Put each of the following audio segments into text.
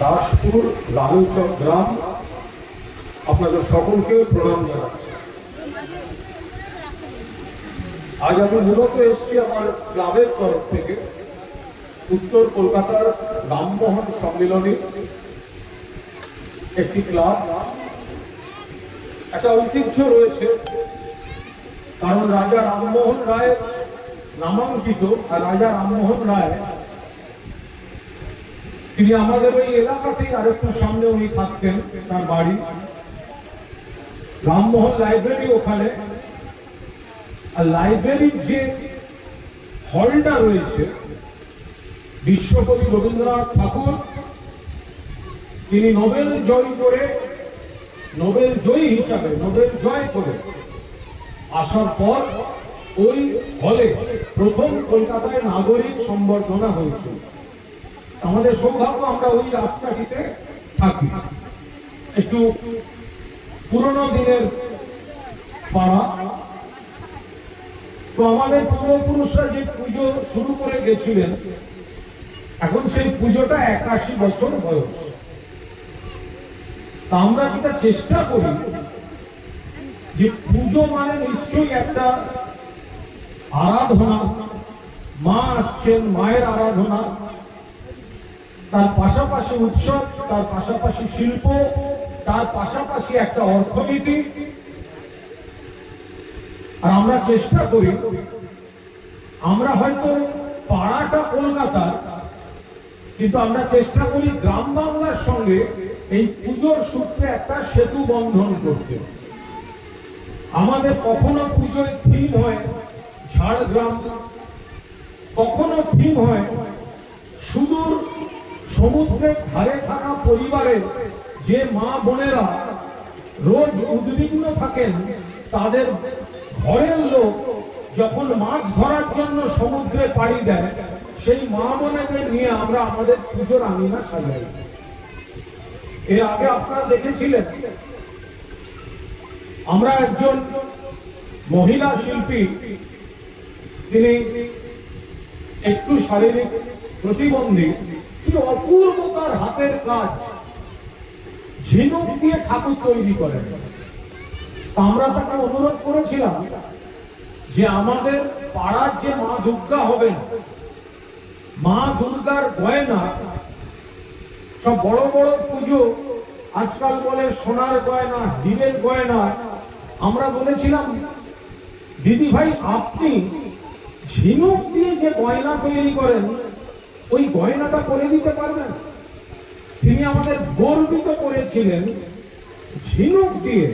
দাসপুর লালুচক গ্রাম। আপনাদের সকলকে প্রণাম জানাচ্ছি। আজ আমি মূলত এসেছি আমার ক্লাবের তরফ থেকে উত্তর কলকাতার রামমোহন সম্মেলনী একটি ক্লাব। একটা ঐতিহ্য রয়েছে, কারণ রাজা রামমোহন রায় নামাঙ্কিত, আর রাজা রামমোহন রায় তিনি আমাদের ওই এলাকাতেই আরেকটু সামনে উনি থাকতেন, তার বাড়ি। রামমোহন লাইব্রেরি ওখানে। আর লাইব্রেরির যে হলটা রয়েছে, বিশ্বকবি রবীন্দ্রনাথ ঠাকুর, তিনি নোবেল জয় করে, নোবেল জয়ী হিসাবে, নোবেল জয় করে আসার পর ওই হলে প্রথম কলকাতায় নাগরিক সম্বর্ধনা হয়েছিল। আমাদের সৌভাগ্য আমরা ওই রাস্তাটিতে থাকি। একটু পুরনো দিনের পাড়া। তো আমাদের পূর্বপুরুষরা যে পুজো শুরু করে গেছিলেন, এখন সেই পুজোটা একাশি বছর বয়স। তা আমরা যেটা চেষ্টা করি? যে পুজো মানে নিশ্চয়ই একটা আরাধনা। মা আসছেন, মায়ের আরাধনা। তার পাশাপাশি উৎসব, তার পাশাপাশি শিল্প, তার পাশাপাশি একটা অর্থনীতি। আর আমরা চেষ্টা করি, আমরা হয়তো পাড়াটা কলকাতা, কিন্তু আমরা চেষ্টা করি গ্রাম বাংলার সঙ্গে এই পুজোর সূত্রে একটা সেতু বন্ধন করতে। আমাদের কখনো পুজোয় থিম হয় ঝাড়গ্রাম, কখনো থিম হয় সুদূর সমুদ্রের ধারে থাকা পরিবারের যে মা বোনেরা রোজ উদ্বিগ্ন থাকেন, তাদের ঘরের লোক যখন মাছ ধরার জন্য সমুদ্রে পাড়ি দেয়, সেই মা বোনেদের নিয়ে আমরা আমাদের পুজোর আমিনা সাজাই। এর আগে আপনারা দেখেছিলেন, আমরা একজন মহিলা শিল্পী, তিনি একটু শারীরিক প্রতিবন্ধী অপূর্ব তার হাতের কাজ। ঝিনুক দিয়ে ঠাকুর তৈরি করেন। আমরা তাকে অনুরোধ করেছিলাম যে আমাদের পাড়ার যে মা দুর্গা হবেন, মা দুর্গার গয়না, সব বড় বড় পুজো, আজকাল বলে সোনার গয়না, হীরের গয়না, আমরা বলেছিলাম, দিদি ভাই, আপনি ঝিনুক দিয়ে যে গয়না তৈরি করেন ওই গয়নাটা করে দিতে পারবেন। তিনি আমাদের গর্বিত করেছিলেন, ঝিনুক দিয়ে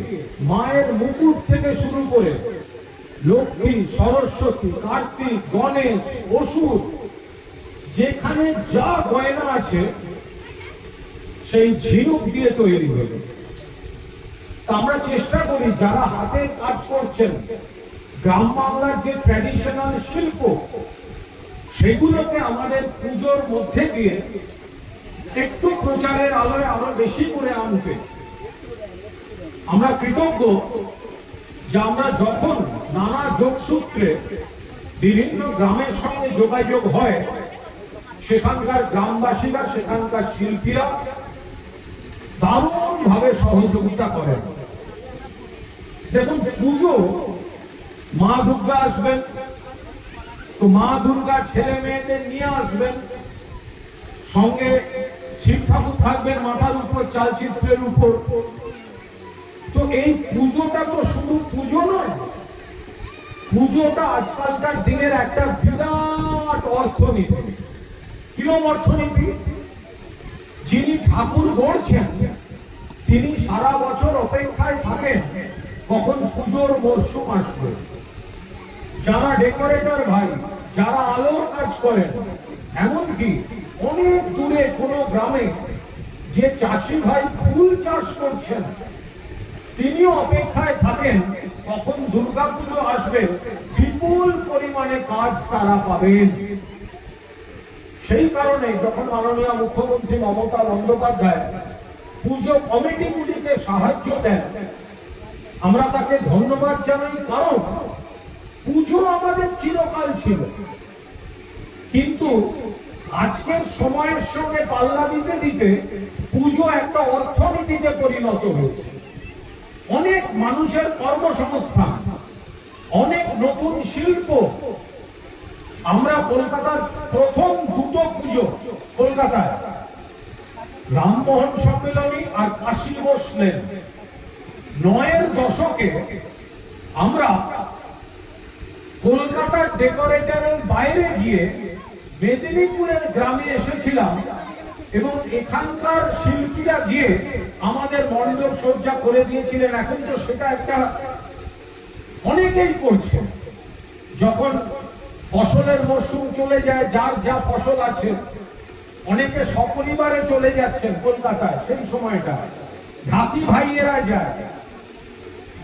মায়ের মুকুট থেকে শুরু করে লক্ষ্মী, সরস্বতী, কার্তিক, গণেশ, অসুর, যেখানে যা গয়না আছে, সেই ঝিনুক দিয়ে তৈরি হলো। আমরা চেষ্টা করি, যারা হাতে কাজ করছেন, গ্রাম বাংলার যে ট্র্যাডিশনাল শিল্প সেগুলোকে আমাদের পুজোর মধ্যে দিয়ে একটু প্রচারের আলোয় আরও বেশি করে আনতে আমরা কৃতজ্ঞ যে আমরা যখন নানা যোগসূত্রে বিভিন্ন গ্রামের সঙ্গে যোগাযোগ হয়, সেখানকার গ্রামবাসীরা, সেখানকার শিল্পীরা দারুণ ভাবে সহযোগিতা করেন। দেখুন, পুজো, মা দুর্গা আসবেন তো মা দুর্গা ছেলে মেয়েদের নিয়ে আসবেন। সঙ্গে শিব ঠাকুর থাকবেন মাথার উপর, চালচিত্রের উপর। তো এই পুজোটা তো শুধু পুজো নয়, পুজোটা আজকালকার দিনের একটা বিরাট অর্থনীতি। কিরম অর্থনীতি? যিনি ঠাকুর গড়ছেন, তিনি সারা বছর অপেক্ষায় থাকেন কখন পুজোর মরশুম আসবে। যারা ডেকোরেটর ভাই যারা আলোর কাজ করেন, এমনকি অনেক দূরে কোনো গ্রামে যে চাষি ভাই ফুল চাষ করছেন, তিনিও অপেক্ষায় থাকেন কখন দুর্গাপুজো আসবে, বিপুল পরিমাণে কাজ তারা পাবেন। সেই কারণে যখন মাননীয় মুখ্যমন্ত্রী মমতা বন্দ্যোপাধ্যায় পুজো কমিটিগুলিকে সাহায্য দেন, আমরা তাকে ধন্যবাদ জানাই, কারণ পুজো আমাদের চিরকাল ছিল। কিন্তু আজকের সময়ের সঙ্গে পাল্লা দিতে দিতে পুজো একটা অর্থনীতিতে পরিণত হয়েছে। অনেক মানুষের কর্মসংস্থান, অনেক নতুন শিল্প। আমরা কলকাতার প্রথম দুটো পুজো কলকাতায়। রামমোহন সম্মেলনী আর কাশী বসলেন নয়ের দশকে আমরা কলকাতার ডেকোরেটরের বাইরে গিয়ে মেদিনীপুরের গ্রামে এসেছিলাম এবং এখানকার শিল্পীরা গিয়ে আমাদের মণ্ডপ সজ্জা করে দিয়েছিলেন। এখন তো সেটা একটা অনেকেই করছে। যখন ফসলের মরশুম চলে যায়, যার যা ফসল আছে, অনেকে সপরিবারে চলে যাচ্ছেন কলকাতায় সেই সময়টা। ঢাকি ভাইয়েরা যায়।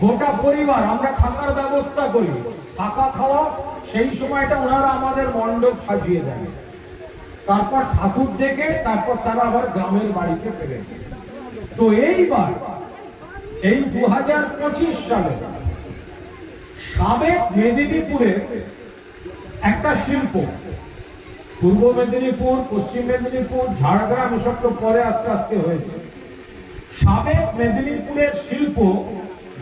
গোটা পরিবার, আমরা থাকার ব্যবস্থা করি। থাকা খাওয়া, সেই সময়টা ওনারা আমাদের মণ্ডপ সাজিয়ে দেন। তারপর ঠাকুর দেখে তারপর তারা আবার গ্রামের বাড়িতে ফেরে তো এইবার, এই দু হাজার পঁচিশ সালে সাবেক মেদিনীপুরে একটা শিল্প, পূর্ব মেদিনীপুর, পশ্চিম মেদিনীপুর, ঝাড়গ্রাম, এসব তো পরে আস্তে আস্তে হয়েছে। সাবেক মেদিনীপুরের শিল্প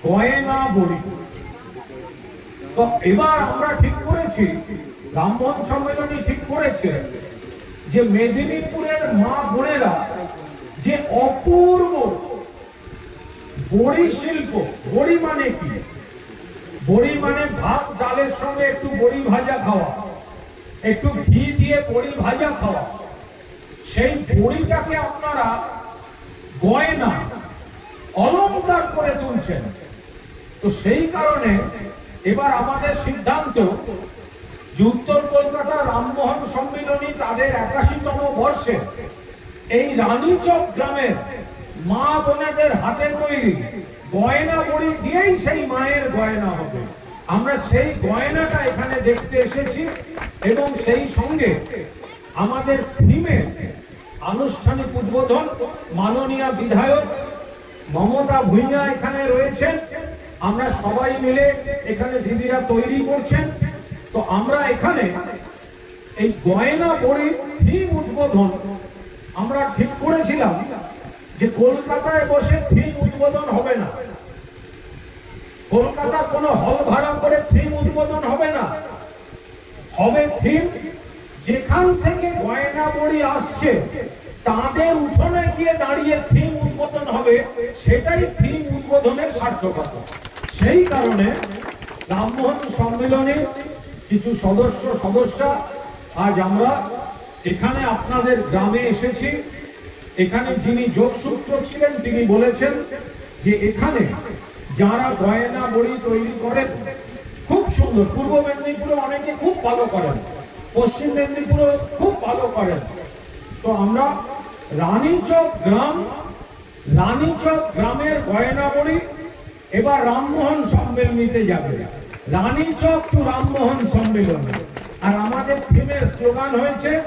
গয়না বড়ি। তো এবার আমরা ঠিক করেছি রামমোহন সম্মেলনী ঠিক করেছে যে মেদিনীপুরের মা বোনেরা যে অপূর্ব বড়ি শিল্প, বড়ি মানে কি? বড়ি মানে ভাত, ডালের সঙ্গে একটু বড়ি ভাজা খাওয়া, একটু ঘি দিয়ে বড়ি ভাজা খাওয়া। সেই বড়িটাকে আপনারা গয়না অলংকার করে তুলছেন। তো সেই কারণে এবার আমাদের সিদ্ধান্ত যে উত্তর কলকাতা রামমোহন সম্মিলনী তাদের একাশিতম বর্ষে। এই রানীচক গ্রামের মা বোনেদের হাতে তৈরি গয়না বড়ি দিয়েই সেই মায়ের গয়না হবে। আমরা সেই গয়নাটা এখানে দেখতে এসেছি এবং সেই সঙ্গে আমাদের থিমে আনুষ্ঠানিক উদ্বোধন মাননীয় বিধায়ক মমতা ভূঁইয়া এখানে রয়েছেন। আমরা সবাই মিলে এখানে দিদিরা তৈরি করছেন। তো আমরা এখানে এই গয়না বড়ির থিম উদ্বোধন, আমরা ঠিক করেছিলাম যে কলকাতায় বসে থিম উদ্বোধন হবে না। কলকাতা কোনো হল ভাড়া করে থিম উদ্বোধন হবে না। হবে থিম যেখান থেকে গয়না বড়ি আসছে, তাদের উঠোনে গিয়ে দাঁড়িয়ে থিম উদ্বোধন হবে, সেটাই থিম উদ্বোধনের সার্থকতা সেই কারণে রামমোহন সম্মেলনে কিছু সদস্য, সদস্যা, আজ আমরা এখানে আপনাদের গ্রামে এসেছি। এখানে যিনি যোগসূত্র ছিলেন, তিনি বলেছেন যে এখানে যারা গয়না বড়ি তৈরি করেন, খুব সুন্দর। পূর্ব মেদিনীপুরে অনেকে খুব ভালো করেন, পশ্চিম মেদিনীপুরে খুব ভালো করেন। তো আমরা রানীচক গ্রাম, রানীচক গ্রামের গয়না বড়ি এবার রামমোহন সম্মেলনীতে যাবে। রানীচক টু রামমোহন সম্মেলনী। আর আমাদের থিমের স্লোগান হয়েছে,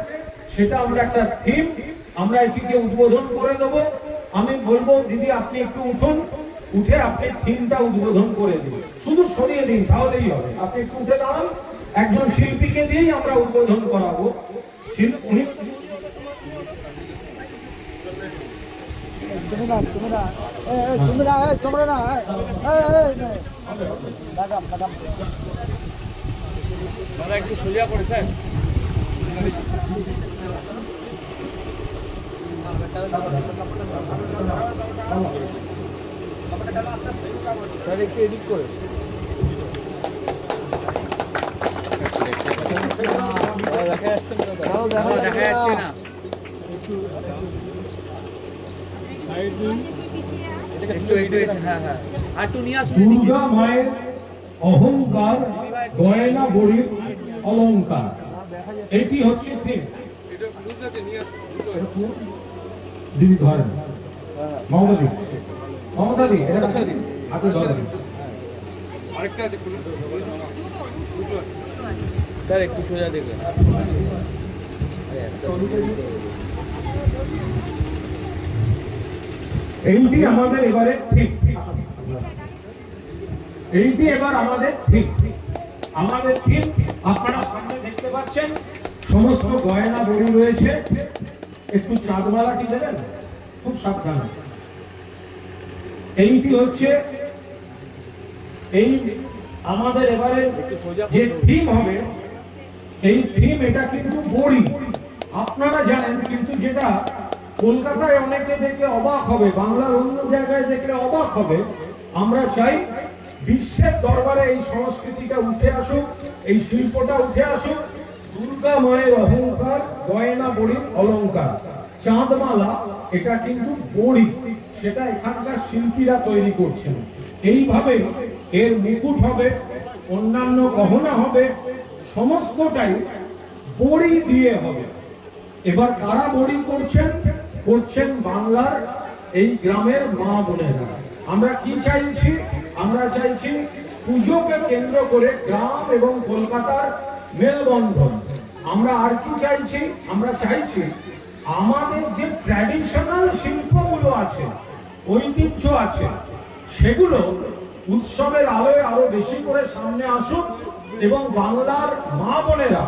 সেটা আমরা একটা থিম আমরা এটিকে উদ্বোধন করে দেবো। আমি বলব, দিদি, আপনি একটু উঠুন। উঠে আপনি থিমটা উদ্বোধন করে দিন। শুধু সরিয়ে দিন, তাহলেই হবে। আপনি একটু উঠে দাঁড়ান। একজন শিল্পীকে দিয়েই আমরা উদ্বোধন করাবো। শিল্প উনি তুমি না তুমি না এ, এ, তুমি না এ, তোমরা না এ, এ, এ, এ, ম্যাডাম ম্যাডাম দাদা একটু সোজা করেছেন স্যার। একটু এডিট করে। দেখা যাচ্ছে না। দুর্গা মায়ের অহংকার গয়না বড়ির অলংকার। এটি হচ্ছে থিম। দিদি ধরেন স্যার একটু সোজা দেখবেন এইটি আমাদের এবারে ঠিক। এইটি এবার আমাদের ঠিক। আমাদের ঠিক। আপনারা সামনে দেখতে পাচ্ছেন, সমস্ত গয়না বড়ি রয়েছে। একটু চাঁদমালাটি দেবেন? খুব সাবধান। এইটি হচ্ছে, এই আমাদের এবারে যে থিম হবে, এই থিম এটা কিন্তু বড়ি। আপনারা জানেন কিন্তু যেটা কলকাতায় অনেকে দেখলে অবাক হবে, বাংলার অন্য জায়গায় দেখলে অবাক হবে। আমরা চাই বিশ্বের দরবারে এই সংস্কৃতিটা উঠে আসুক, এই শিল্পটা উঠে আসুক। দুর্গা মায়ের অহংকার, গয়না বড়ির অলংকার। চাঁদমালা, এটা কিন্তু বড়ি, সেটা এখানকার শিল্পীরা তৈরি করছেন। এইভাবে এর মুকুট হবে, অন্যান্য গহনা হবে, সমস্তটাই বড়ি দিয়ে হবে। এবার কারা বড়ি করছেন? করছেন বাংলার এই গ্রামের মা বোনেরা। আমরা কি চাইছি? আমরা চাইছি পুজোকে কেন্দ্র করে গ্রাম এবং কলকাতার মেলবন্ধন। আমরা আর কি চাইছি? আমরা চাইছি আমাদের যে ট্র্যাডিশনাল শিল্পগুলো আছে, ঐতিহ্য আছে, সেগুলো উৎসবের আলোয় আরও বেশি করে সামনে আসুক এবং বাংলার মা বোনেরা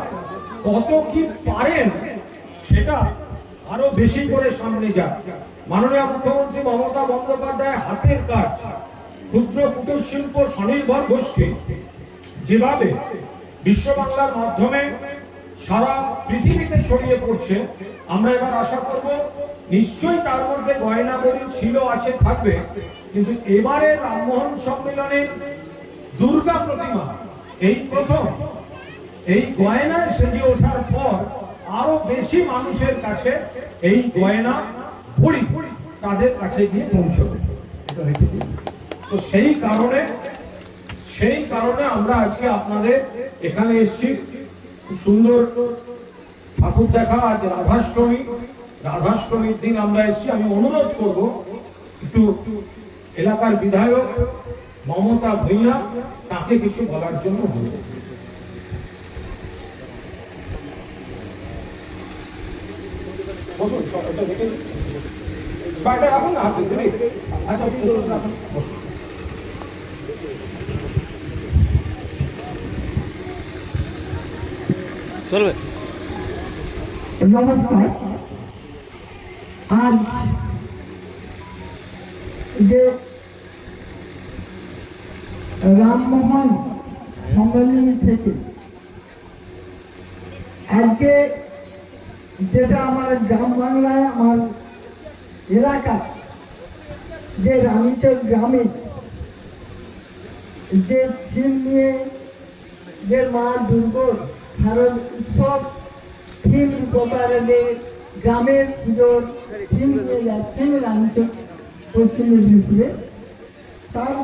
কত কি পারেন সেটা আরও বেশি করে সামনে যাক। মাননীয় মুখ্যমন্ত্রী মমতা বন্দ্যোপাধ্যায় হাতের কাজ, ক্ষুদ্র কুটির শিল্প স্বনির্ভর গোষ্ঠী। যেভাবে বিশ্ব বাংলার মাধ্যমে সারা পৃথিবীতে ছড়িয়ে পড়ছে, আমরা এবার আশা করব নিশ্চয়ই তার মধ্যে গয়না বলি ছিল, আছে, থাকবে। কিন্তু এবারে রামমোহন সম্মেলনের দুর্গা প্রতিমা, এই প্রথম, এই গয়নায় সেজে ওঠার পর আরও বেশি মানুষের কাছে এই গয়না ভরি তাদের কাছে গিয়ে পৌঁছবে? তো সেই কারণে সেই কারণে আমরা আজকে আপনাদের এখানে এসেছি। খুব সুন্দর ঠাকুর দেখা, আজ রাধাষ্টমী। রাধাষ্টমীর দিন আমরা এসেছি। আমি অনুরোধ করব, একটু এলাকার বিধায়ক মমতা ভূঁইয়া তাকে কিছু বলার জন্য বলব বসুন এটা রেখে দিন। রাখুন না হাতে দিদি আচ্ছা রাখুন, বসুন। চলবে নমস্কার আজ যে রামমোহন সম্মেলনী থেকে আজকে যেটা আমার গ্রাম বাংলায়, আমার এলাকা, যে রানীচক গ্রামে যে থিম নিয়ে যে মা দুর্গর শারদ উৎসব থিম গোপালনে গ্রামের পুজোর থিম নিয়ে যাচ্ছেন রানীচক পশ্চিম মেদিনীপুরে। তার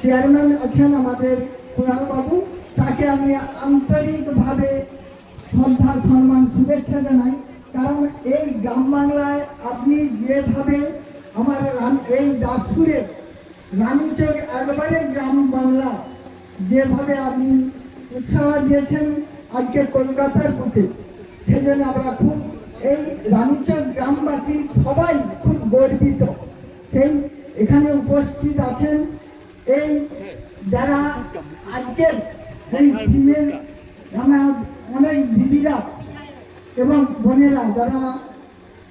চেয়ারম্যান আছেন আমাদের কুণালবাবু তাকে আমি আন্তরিকভাবে শ্রদ্ধা, সম্মান, শুভেচ্ছা জানাই। কারণ এই গ্রাম বাংলায় আপনি যেভাবে আমার এই দাসপুরে রানীচক একবারে গ্রাম বাংলা, যেভাবে আপনি উৎসাহ দিয়েছেন আজকে কলকাতার বুকে, সেজন্য আমরা খুব এই রানীচক গ্রামবাসী সবাই খুব গর্বিত। সেই এখানে উপস্থিত আছেন এই যারা আজকের এই দিনের আমার অনেক দিদিরা এবং বোনেরা যারা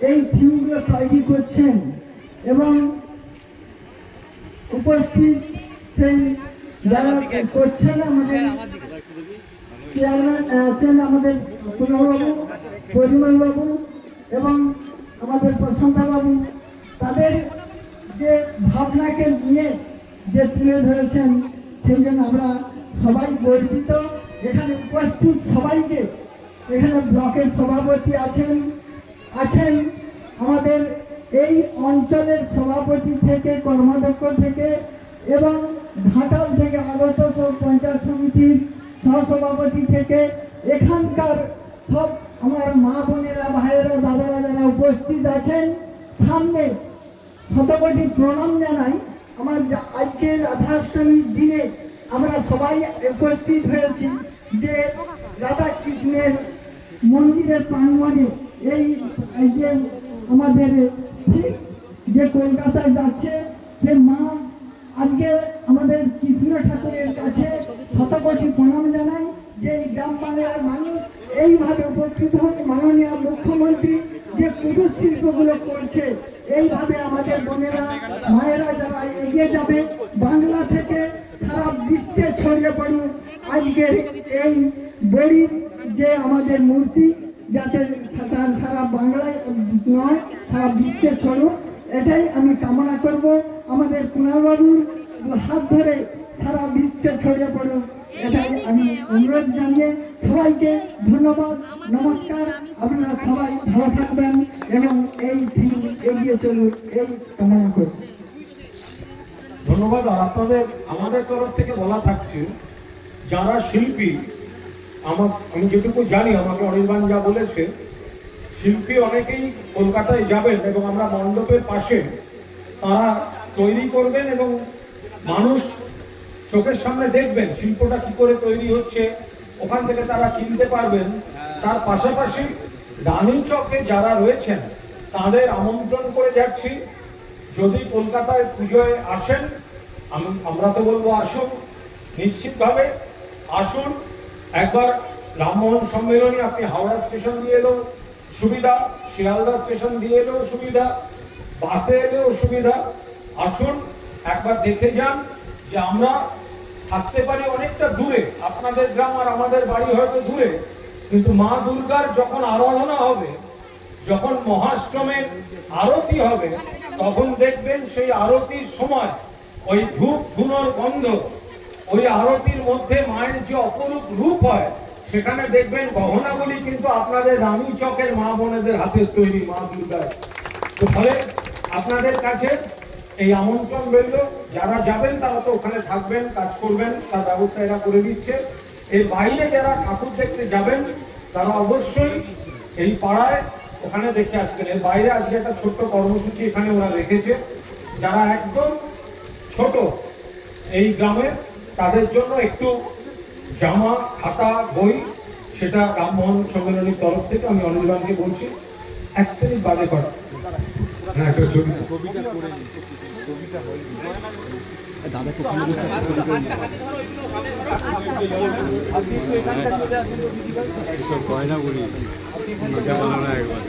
এই থিমগুলো তৈরি করছেন এবং উপস্থিত সেই যারা করছেন আমাদের চেয়ারম্যান আছেন আমাদের কুণালবাবু পরিমল বাবু এবং আমাদের প্রশান্ত বাবু তাদের যে ভাবনাকে নিয়ে যে তুলে ধরেছেন, সেই জন্য আমরা সবাই গর্বিত। এখানে উপস্থিত সবাইকে এখানে ব্লকের সভাপতি আছেন আছেন আমাদের এই অঞ্চলের সভাপতি থেকে, কর্মাধ্যক্ষ থেকে এবং ঘাটাল থেকে আগত সব পঞ্চায়েত সমিতির সহসভাপতি থেকে, এখানকার সব আমার মা বোনেরা, ভাইয়েরা, দাদারা যারা উপস্থিত আছেন, সামনে শতকোটি প্রণাম জানাই। আমার আজকের রাধাষ্টমীর দিনে আমরা সবাই উপস্থিত হয়েছি যে রাধা কৃষ্ণের মন্দিরের প্রাঙ্গণে এই যে আমাদের যে কলকাতায় যাচ্ছে, সে মা আজকে আমাদের কৃষ্ণ ঠাকুরের কাছে শতকোটি প্রণাম জানাই যে এই গ্রাম বাংলার মানুষ এইভাবে উপকৃত হচ্ছে মাননীয় মুখ্যমন্ত্রী যে কুটির শিল্পগুলো করছে, এইভাবে আমাদের বোনেরা, মায়েরা যারা এগিয়ে যাবে বাংলা থেকে সারা বিশ্বে ছড়িয়ে পড়ুক। আজকের এই বড়ির যে আমাদের মূর্তি, যাতে সারা বাংলায় নয়, সারা বিশ্বে ছড়ুক, এটাই আমি কামনা করব। আমাদের কুণালবাবুর হাত ধরে সারা বিশ্বে ছড়িয়ে পড়ুক, এটাই আমি অনুরোধ জানিয়ে সবাইকে ধন্যবাদ, নমস্কার। আপনারা সবাই ভালো থাকবেন এবং এই দিন এগিয়ে চলুন এই কামনা করব ধন্যবাদ। আর আপনাদের, আমাদের তরফ থেকে বলা থাকছে, যারা শিল্পী, আমার, আমি যেটুকু জানি, আমাকে অনির্বাণ যা বলেছে, শিল্পী অনেকেই কলকাতায় যাবেন এবং আমরা মণ্ডপের পাশে তারা তৈরি করবেন এবং মানুষ চোখের সামনে দেখবেন শিল্পটা কি করে তৈরি হচ্ছে, ওখান থেকে তারা কিনতে পারবেন। তার পাশাপাশি রানী চকে যারা রয়েছেন, তাদের আমন্ত্রণ করে যাচ্ছি। যদি কলকাতায় পুজোয় আসেন, আম- আমরা তো বলব আসুন, নিশ্চিতভাবে আসুন। একবার রামমোহন সম্মেলনী আপনি হাওড়া স্টেশন দিয়ে এলেও সুবিধা, শিয়ালদা স্টেশন দিয়ে এলেও সুবিধা, বাসে এলেও সুবিধা। আসুন, একবার দেখে যান যে আমরা থাকতে পারি অনেকটা দূরে। আপনাদের গ্রাম আর আমাদের বাড়ি হয়তো দূরে, কিন্তু মা দুর্গার যখন আরাধনা হবে, যখন মহাষ্টমের আরতি হবে তখন দেখবেন সেই আরতির সময় ওই ধূপ ধুনোর গন্ধ, ওই আরতির মধ্যে মায়ের যে অপরূপ রূপ হয়, সেখানে দেখবেন গহনাগুলি কিন্তু আপনাদের রানী চকের মা বোনেদের হাতের তৈরি, মা দুর্গার। ফলে আপনাদের কাছে এই আমন্ত্রণ রইল। যারা যাবেন তারা তো ওখানে থাকবেন, কাজ করবেন, তার ব্যবস্থা এরা করে দিচ্ছে। এর বাইরে যারা ঠাকুর দেখতে যাবেন, তারা অবশ্যই এই পাড়ায় ওখানে দেখে আসবেন এর বাইরে আজকে একটা ছোট্ট কর্মসূচি এখানে ওরা রেখেছে। যারা একদম ছোট এই গ্রামে, তাদের জন্য একটু জামা, খাতা, বই, সেটা রামমোহন সম্মেলনের তরফ থেকে আমি অনির্বাণকে বলছি, এক মিনিট বাদে করা। হ্যাঁ একটা ছবি। সব গয়না গুলি মজা বলো না একবার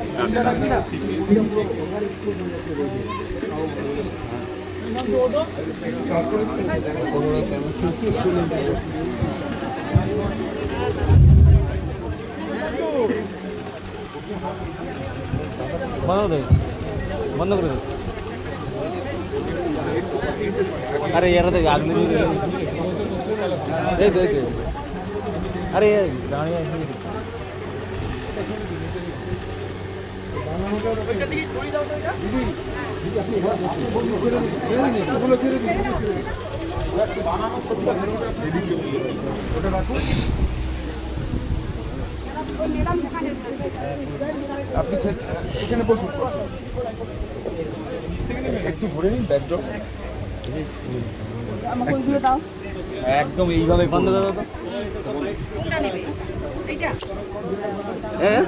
বন্ধ করে দে। বন্ধ করে দে। আরে এরা তো আগ দিবি এই তো এই তো আরে দাঁড়িয়ে আছে আপনি এখানে বসুন একটু ঘুরে নিন ব্যাকড্রপ একদম এইভাবে বন্ধ দাদা তো। হ্যাঁ?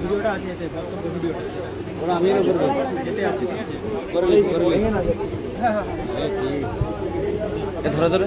ভিডিওটা আছে এতে ভিডিওটা ওরা আমি করব এতে আছে ঠিক আছে করে লিস করে লিস এ ধরে ধরে।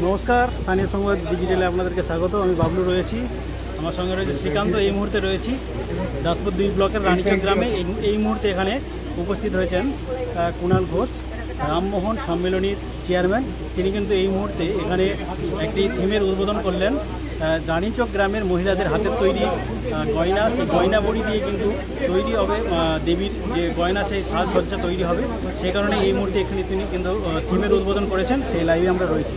নমস্কার, স্থানীয় সংবাদ ডিজিটালে আপনাদেরকে স্বাগত, আমি বাবলু রয়েছি। আমার সঙ্গে রয়েছে শ্রীকান্ত, এই মুহূর্তে রয়েছি দাসপুর দুই ব্লকের রানীচক গ্রামে। এই- মুহূর্তে এখানে উপস্থিত হয়েছেন কুণাল ঘোষ, রামমোহন সম্মেলনীর চেয়ারম্যান। তিনি কিন্তু এই মুহূর্তে এখানে একটি থিমের উদ্বোধন করলেন। রানীচক গ্রামের মহিলাদের হাতের তৈরি গয়না সেই গয়না বড়ি দিয়ে কিন্তু তৈরি হবে দেবীর যে গয়না সেই সাজসজ্জা তৈরি হবে। সে কারণে এই মুহূর্তে এখানে তিনি কিন্তু থিমের উদ্বোধন করেছেন সেই লাইভে আমরা রয়েছি।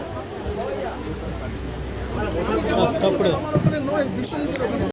দাও